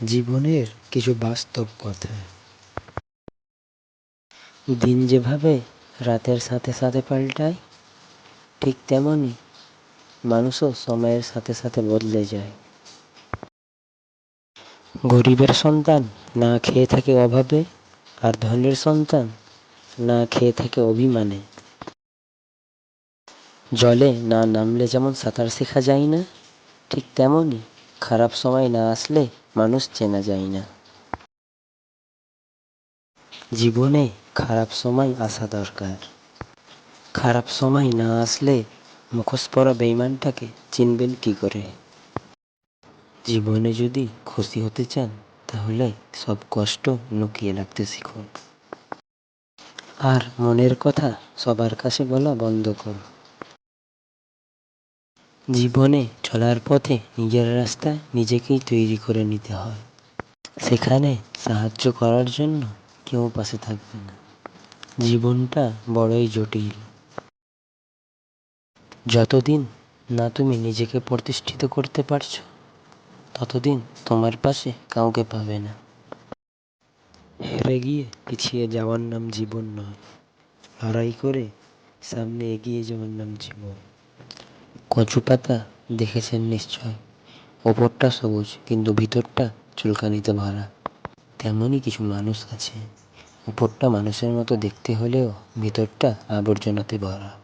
জীবনের কিছু বাস্তব কথা। দিন যেভাবে রাতের সাথে সাথে পাল্টায়, ঠিক তেমনই মানুষও সময়ের সাথে সাথে বদলে যায়। গরিবের সন্তান না খেয়ে থাকে অভাবে, আর ধনের সন্তান না খেয়ে থাকে অভিমানে। জলে না নামলে যেমন সাঁতার শেখা যায় না, ঠিক তেমনই খারাপ সময় না আসলে মানুষ চেনা যায় না। জীবনে খারাপ সময় আসা দরকার। খারাপ সময় না আসলে মুখোশ পরা বেইমানটাকে চিনবেন কি করে? জীবনে যদি খুশি হতে চান, তাহলে সব কষ্ট লুকিয়ে রাখতে শিখুন। আর মনের কথা সবার কাছে বলা বন্ধ করুন। জীবনে চলার পথে নিজের রাস্তা নিজেকেই তৈরি করে নিতে হয়। সেখানে সাহায্য করার জন্য কেউ পাশে থাকবে না। জীবনটা বড়ই জটিল। যতদিন না তুমি নিজেকে প্রতিষ্ঠিত করতে পারছ, ততদিন তোমার পাশে কাউকে পাবে না। হেরে গিয়ে পিছিয়ে যাওয়ার নাম জীবন নয়। লড়াই করে সামনে এগিয়ে যাওয়ার নাম জীবন। কচু পাতা দেখেছেন নিশ্চয়। ওপরটা সবুজ, কিন্তু ভিতরটা চুলকানিতে ভরা। তেমনই কিছু মানুষ আছে। ওপরটা মানুষের মতো দেখতে হলেও ভিতরটা আবর্জনাতে ভরা।